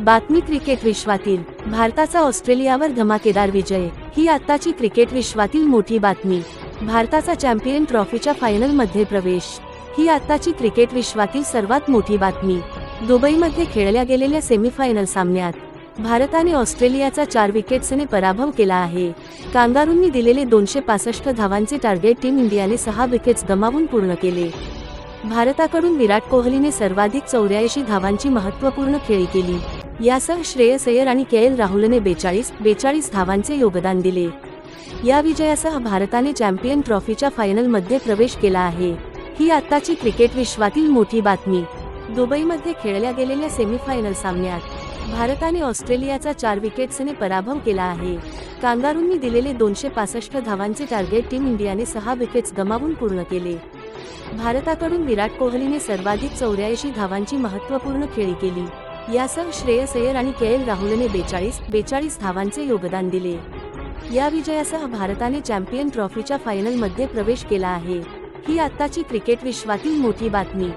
बातमी क्रिकेट विश्वातील भारताचा ऑस्ट्रेलियावर धमाकेदार विजय ही आत्ताची क्रिकेट विश्वातील मोठी बातमी. भारताचा चॅम्पियन ट्रॉफीच्या फायनलमध्ये प्रवेश ही आत्ताची क्रिकेट विश्वातील सर्वात मोठी बातमी. दुबईमध्ये खेळल्या गेलेल्या सेमीफायनल सामन्यात भारताने ऑस्ट्रेलियाचा चार विकेट्सने पराभव केला आहे. कांगारूंनी दिलेले दोनशे पासष्ट धावांचे टार्गेट टीम इंडियाने सहा विकेट्स गमावून पूर्ण केले. भारताकडून विराट कोहलीने सर्वाधिक चौऱ्याऐंशी धावांची महत्त्वपूर्ण खेळी केली. यासह श्रेयस अय्यर आणि के एल राहुलने बेचाळीस बेचाळीस धावांचे योगदान दिले. या विजयासह भारताने चॅम्पियन ट्रॉफीच्या फायनलमध्ये प्रवेश केला आहे. ही आत्ताची क्रिकेट विश्वातील मोठी बातमी. दुबईमध्ये खेळल्या गेलेल्या सेमीफायनल सामन्यात भारताने ऑस्ट्रेलियाचा चार विकेट्सने पराभव केला आहे. कांगारूंनी दिलेले दोनशे पासष्ट धावांचे टार्गेट टीम इंडियाने सहा विकेट्स गमावून पूर्ण केले. भारताकडून विराट कोहलीने सर्वाधिक चौऱ्याऐंशी धावांची महत्त्वपूर्ण खेळी केली. यासह श्रेयस अय्यर आणि के एल राहुलने बेचाळीस बेचाळीस धावांचे योगदान दिले. या विजयासह भारताने चॅम्पियन ट्रॉफीच्या फायनलमध्ये प्रवेश केला आहे. ही आत्ताची क्रिकेट विश्वातील मोठी बातमी.